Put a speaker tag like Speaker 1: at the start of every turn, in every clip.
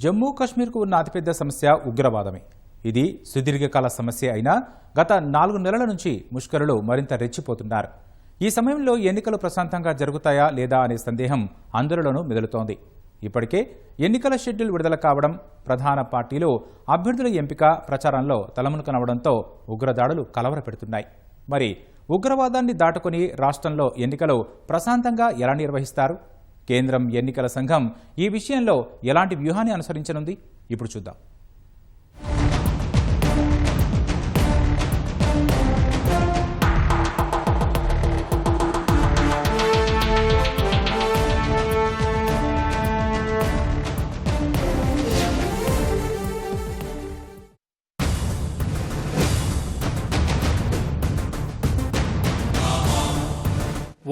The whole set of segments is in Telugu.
Speaker 1: జమ్మూ కాశ్మీర్కు ఉన్న అతిపెద్ద సమస్య ఉగ్రవాదమే. ఇది సుదీర్ఘకాల సమస్య అయినా గత నాలుగు నెలల నుంచి ముష్కరులు మరింత రెచ్చిపోతున్నారు. ఈ సమయంలో ఎన్నికలు ప్రశాంతంగా జరుగుతాయా లేదా అనే సందేహం అందరిలోనూ మెదులుతోంది. ఇప్పటికే ఎన్నికల షెడ్యూల్ విడుదల కావడం ప్రధాన పార్టీలు అభ్యర్థుల ఎంపిక ప్రచారంలో తలమునకనవడంతో ఉగ్రదాడులు కలవరపెడుతున్నాయి. మరి ఉగ్రవాదాన్ని దాటుకుని రాష్ట్రంలో ఎన్నికలు ప్రశాంతంగా ఎలా నిర్వహిస్తారు? కేంద్రం ఎన్నికల సంఘం ఈ విషయంలో ఎలాంటి వ్యూహాన్ని అనుసరించనుంది? ఇప్పుడు చూద్దాం.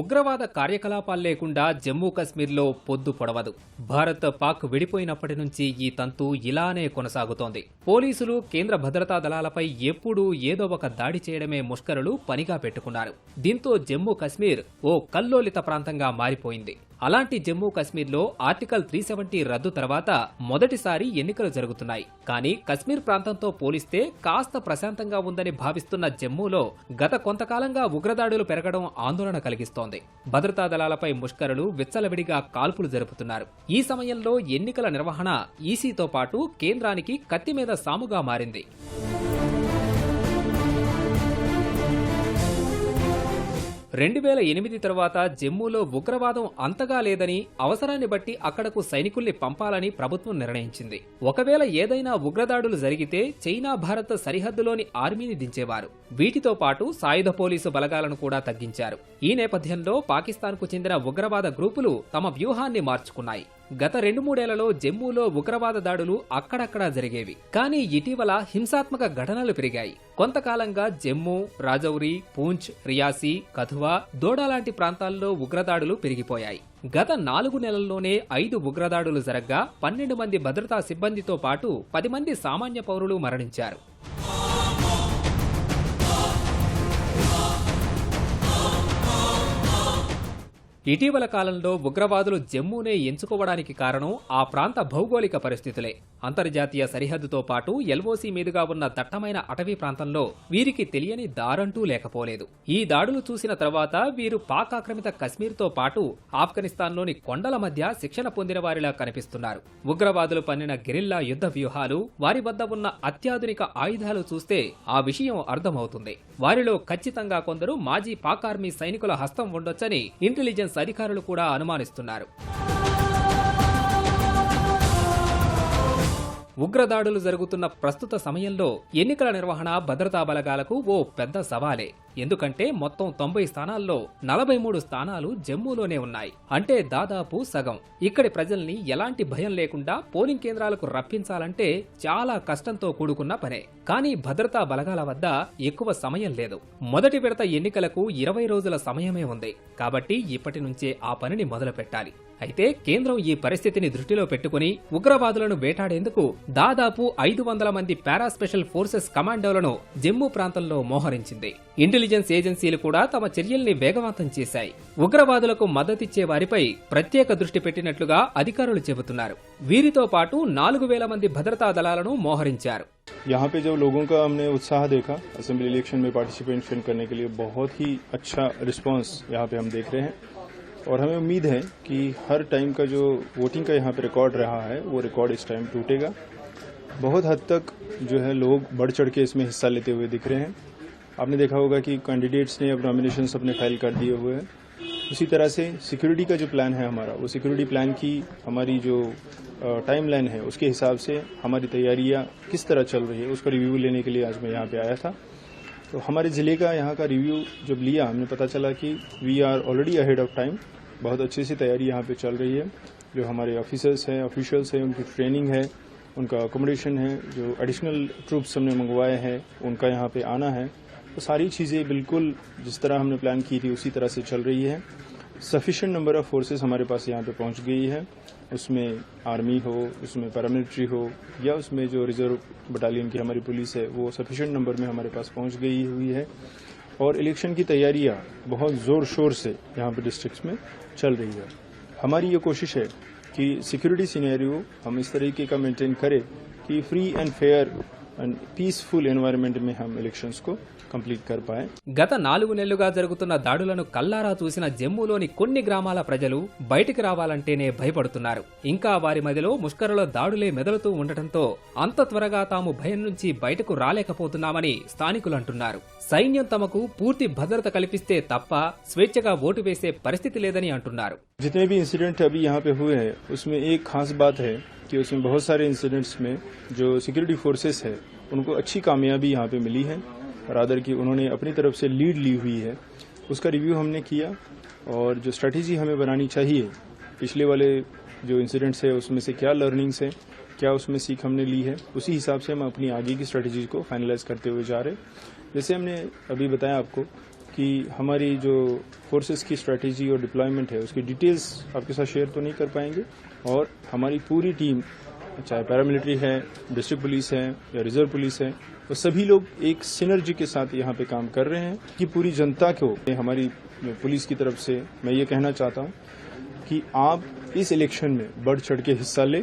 Speaker 2: ఉగ్రవాద కార్యకలాపాలు లేకుండా జమ్మూ కశ్మీర్లో పొద్దు పొడవదు. భారత్ పాక్ విడిపోయినప్పటి నుంచి ఈ తంతు ఇలానే కొనసాగుతోంది. పోలీసులు కేంద్ర భద్రతా దళాలపై ఎప్పుడూ ఏదో ఒక దాడి చేయడమే ముష్కరులు పనిగా పెట్టుకున్నారు. దీంతో జమ్మూ కశ్మీర్ ఓ కల్లోలిత ప్రాంతంగా మారిపోయింది. అలాంటి జమ్మూ కశ్మీర్లో ఆర్టికల్ త్రీ సెవెంటీ రద్దు తర్వాత మొదటిసారి ఎన్నికలు జరుగుతున్నాయి. కానీ కశ్మీర్ ప్రాంతంతో పోలిస్తే కాస్త ప్రశాంతంగా ఉందని భావిస్తున్న జమ్మూలో గత కొంతకాలంగా ఉగ్రదాడులు పెరగడం ఆందోళన కలిగిస్తోంది. భద్రతా దళాలపై ముష్కరులు విచ్చలవిడిగా కాల్పులు జరుపుతున్నారు. ఈ సమయంలో ఎన్నికల నిర్వహణ ఈసీతో పాటు కేంద్రానికి కత్తి మీద సాముగా మారింది. రెండు వేల ఎనిమిది తర్వాత జమ్మూలో ఉగ్రవాదం అంతగా లేదని అవసరాన్ని బట్టి అక్కడకు సైనికుల్ని పంపాలని ప్రభుత్వం నిర్ణయించింది. ఒకవేళ ఏదైనా ఉగ్రదాడులు జరిగితే చైనా భారత సరిహద్దులోని ఆర్మీని దించేవారు. వీటితో పాటు సాయుధ పోలీసు బలగాలను కూడా తగ్గించారు. ఈ నేపథ్యంలో పాకిస్తాన్కు చెందిన ఉగ్రవాద గ్రూపులు తమ వ్యూహాన్ని మార్చుకున్నాయి. గత రెండు మూడేళ్ళలో జమ్మూలో ఉగ్రవాద దాడులు అక్కడక్కడా జరిగేవి. కానీ ఇటీవల హింసాత్మక ఘటనలు పెరిగాయి. కొంతకాలంగా జమ్మూ రాజౌరి పూంచ్ రియాసీ కథువా దోడా లాంటి ప్రాంతాల్లో ఉగ్రదాడులు పెరిగిపోయాయి. గత నాలుగు నెలల్లోనే ఐదు ఉగ్రదాడులు జరగ్గా పన్నెండు మంది భద్రతా సిబ్బందితో పాటు పది మంది సామాన్య పౌరులు మరణించారు. ఇటీవల కాలంలో ఉగ్రవాదులు జమ్మూనే ఎంచుకోవడానికి కారణం ఆ ప్రాంత భౌగోళిక పరిస్థితులే. అంతర్జాతీయ సరిహద్దుతో పాటు ఎల్ఓసి మీదుగా ఉన్న దట్టమైన అటవీ ప్రాంతంలో వీరికి తెలియని దారంటూ లేకపోలేదు. ఈ దాడులు చూసిన తర్వాత వీరు పాక్ ఆక్రమిత కశ్మీర్తో పాటు ఆఫ్ఘనిస్తాన్లోని కొండల మధ్య శిక్షణ పొందిన వారిలా కనిపిస్తున్నారు. ఉగ్రవాదులు పన్నిన గెరిల్లా యుద్ధ వ్యూహాలు వారి వద్ద ఉన్న అత్యాధునిక ఆయుధాలు చూస్తే ఆ విషయం అర్థమవుతుంది. వారిలో ఖచ్చితంగా కొందరు మాజీ పాక్ ఆర్మీ సైనికుల హస్తం ఉండొచ్చని ఇంటెలిజెన్స్ అధికారులు కూడా అనుమానిస్తున్నారు. ఉగ్రదాడులు జరుగుతున్న ప్రస్తుత సమయంలో ఎన్నికల నిర్వహణ భద్రతా బలగాలకు ఓ పెద్ద సవాలే. ఎందుకంటే మొత్తం తొంభై స్థానాల్లో నలభై మూడు స్థానాలు జమ్మూలోనే ఉన్నాయి. అంటే దాదాపు సగం. ఇక్కడి ప్రజల్ని ఎలాంటి భయం లేకుండా పోలింగ్ కేంద్రాలకు రప్పించాలంటే చాలా కష్టంతో కూడుకున్న పనే. కానీ భద్రతా బలగాల వద్ద ఎక్కువ సమయం లేదు. మొదటి విడత ఎన్నికలకు ఇరవై రోజుల సమయమే ఉంది. కాబట్టి ఇప్పటి నుంచే ఆ పనిని మొదలు పెట్టాలి అయితే కేంద్రం ఈ పరిస్థితిని దృష్టిలో పెట్టుకుని ఉగ్రవాదులను వేటాడేందుకు దాదాపు ఐదు వందల మంది పారా స్పెషల్ ఫోర్సెస్ కమాండోలను జమ్మూ ప్రాంతంలో మోహరించింది. ఇంటెలిజెన్స్ ఏజెన్సీలు కూడా తమ చర్యల్ని వేగవంతం చేశాయి ఉగ్రవాదులకు మద్దతిచ్చే వారిపై ప్రత్యేక దృష్టి పెట్టినట్లుగా అధికారులు చెబుతున్నారు వీరితో పాటు నాలుగు వేల మంది భద్రతా దళాలను మోహరించారు
Speaker 3: यहाँ पे जब लोगों का हमने उत्साह देखा असेंबली इलेक्शन में पार्टिसिपेशन करने के लिए बहुत ही अच्छा रिस्पांस यहाँ पे हम देख रहे हैं और हमें उम्मीद है कि हर टाइम का जो वोटिंग का यहाँ पे रिकॉर्ड रहा है वो रिकॉर्ड इस टाइम टूटेगा बहुत हद तक जो है लोग बढ़ चढ़ के इसमें हिस्सा लेते हुए दिख रहे हैं आपने देखा होगा कि कैंडिडेट्स ने अब नॉमिनेशन अपने फ़ाइल कर दिए हुए हैं। उसी तरह से सिक्योरिटी का जो प्लान है हमारा, वो सिक्योरिटी प्लान की हमारी जो टाइम लाइन है, उसके हिसाब से हमारी तैयारियाँ किस तरह चल रही है, उसका रिव्यू लेने के लिए आज मैं यहाँ पे आया था। तो हमारे ज़िले का यहाँ का रिव्यू जब लिया हमें पता चला कि we are already ahead of time बहुत अच्छी सी तैयारी यहाँ पे चल रही है। जो हमारे ऑफिसर्स हैं ऑफिशियल्स हैं, उनकी ट्रेनिंग है, उनका अकोमोडेशन है, जो एडिशनल ट्रूप्स हमने मंगवाए हैं, उनका यहाँ पे आना है। तो सारी चीज़ें बिल्कुल जिस तरह हमने प्लान की थी, उसी तरह से चल रही है। सफिशेंट नंबर ऑफ़ फोर्सेस हमारे पास यहाँ पे पहुँच गई है। उसमें आर्मी हो, उसमें पैरामिलिट्री हो, या उसमें जो रिज़र्व बटालियन की हमारी पुलिस है, वो सफिशेंट नंबर में हमारे पास पहुँच गई हुई है। और इलेक्शन की तैयारियाँ बहुत ज़ोर शोर से यहाँ पे डिस्ट्रिक्ट में चल रही है। हमारी ये कोशिश है कि सिक्योरिटी सीनेरियो हम इस तरीके का मेंटेन करें कि free and fair and peaceful environment మే హమ్ ఎలక్షన్స్కు కంప్లీట్
Speaker 2: గత నాలుగు నెలలుగా జరుగుతున్న దాడులను కల్లారా చూసిన జమ్మూలోని కొన్ని గ్రామాల ప్రజలు బయటికి రావాలంటేనే భయపడుతున్నారు. ఇంకా వారి మధ్యలో ముష్కరుల దాడులే మెదలుతూ ఉండటంతో అంత త్వరగా తాము భయం నుంచి బయటకు రాలేకపోతున్నామని స్థానికులు అంటున్నారు. సైన్యం తమకు పూర్తి భద్రత కల్పిస్తే తప్ప స్వేచ్ఛగా ఓటు వేసే పరిస్థితి లేదని అంటున్నారు.
Speaker 3: జితనే ఇన్సిడెంట్ అభి పే ఉస్మే ఖాస్ బాత్ कि उसमें बहुत सारे इंसिडेंट्स में जो सिक्योरिटी फोर्सेस है, उनको अच्छी कामयाबी यहाँ पे मिली है रादर की उन्होंने अपनी तरफ़ से लीड ली हुई है। उसका रिव्यू हमने किया और जो स्ट्रेटेजी हमें बनानी चाहिए, पिछले वाले जो इंसिडेंट्स है, उसमें से क्या लर्निंग्स है, क्या उसमें सीख हमने ली है, उसी हिसाब से हम अपनी आगे की स्ट्रेटेजी को फाइनलाइज करते हुए जा रहे जैसे हमने अभी बताया आपको कि हमारी जो फोर्सेस की स्ट्रेटेजी और डिप्लॉयमेंट है, उसकी डिटेल्स आपके साथ शेयर तो नहीं कर पाएँगे और हमारी पूरी टीम चाहे पैरामिलिट्री है डिस्ट्रिक्ट पुलिस है या रिज़र्व पुलिस है, वो सभी लोग एक सिनर्जी के साथ यहाँ पे काम कर रहे हैं कि पूरी जनता को हमारी पुलिस की तरफ़ से मैं ये कहना चाहता हूँ कि आप इस इलेक्शन में बढ़ चढ़ के हिस्सा लें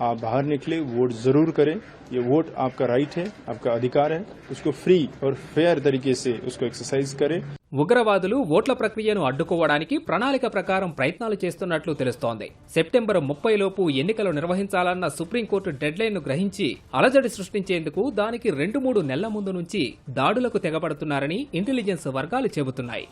Speaker 3: आप बाहर निकले वोट जरूर करें ये वोट आपका राइट है आपका अधिकार है उसको फ्री और फेयर तरीके से उसको एक्सरसाइज करें
Speaker 2: ఉగ్రవాదులు ఓట్ల ప్రక్రియను అడ్డుకోవడానికి ప్రణాళిక ప్రకారం ప్రయత్నాలు చేస్తున్నట్లు తెలుస్తోంది సెప్టెంబర్ ముప్పై లోపు ఎన్నికలు నిర్వహించాలన్న సుప్రీంకోర్టు డెడ్లైన్ ను గ్రహించి అలజడి సృష్టించేందుకు దానికి రెండు మూడు నెలల ముందు నుంచి దాడులకు తెగబడుతున్నారని ఇంటెలిజెన్స్ వర్గాలు చెబుతున్నాయి